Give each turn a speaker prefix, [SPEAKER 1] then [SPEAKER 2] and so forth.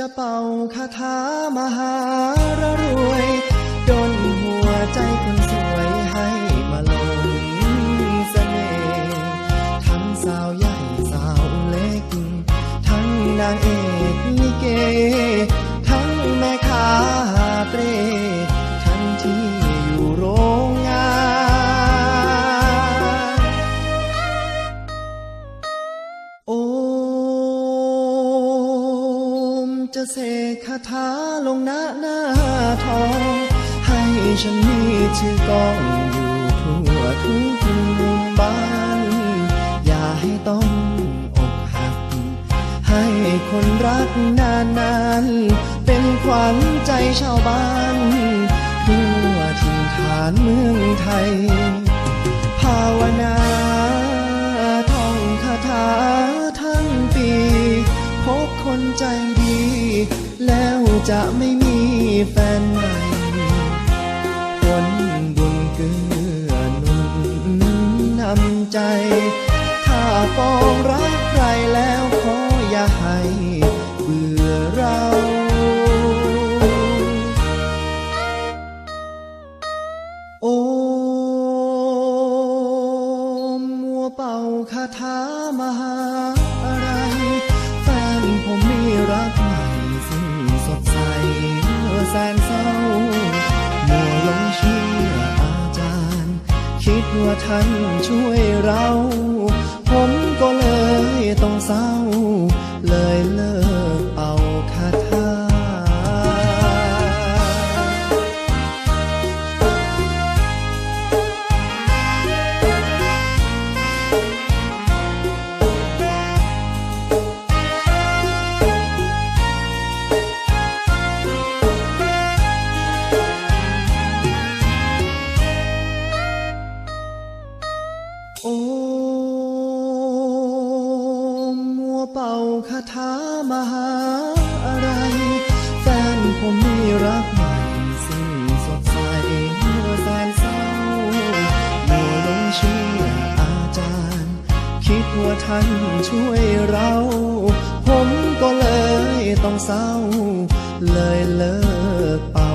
[SPEAKER 1] จะเป่าคาถามหารรวยดนหัวใจคนสวยให้มาหลงเสน่ห์ทั้งสาวใหญ่สาวเล็ก ทั้งนางเอกลิเก จะเสกคาถาลงหน้าหน้าทอง ให้ฉันมีชื่อกองอยู่ทั่วทุกมุมบ้าน อย่าให้ต้องอกหัก ให้คนรักนานนานๆ เป็นขวัญใจชาวบ้านทั่วถิ่นฐานเมืองไทย ใจดี แล้วจะไม่มีแฟนใหม่ผลบุญเกื้อหนุนนำใจ ถ้าปองรักใครแล้วขออย่าให้เบื่อเราโอมมัวเป่าคาถามหา นเศร้ามัวหลงเชื่ออาจารย์ คิดว่าท่านช่วยเรา มมัวเป่าคาถามหาอะไร แฟนผมมีรักใหม่ซึ่งสดใสเมื่อแสนเศร้ามัวหลงเชื่ออาจารย์ คิดว่าท่านช่วยเรา ผมก็เลยต้องเศร้า เลยเลิกเป่า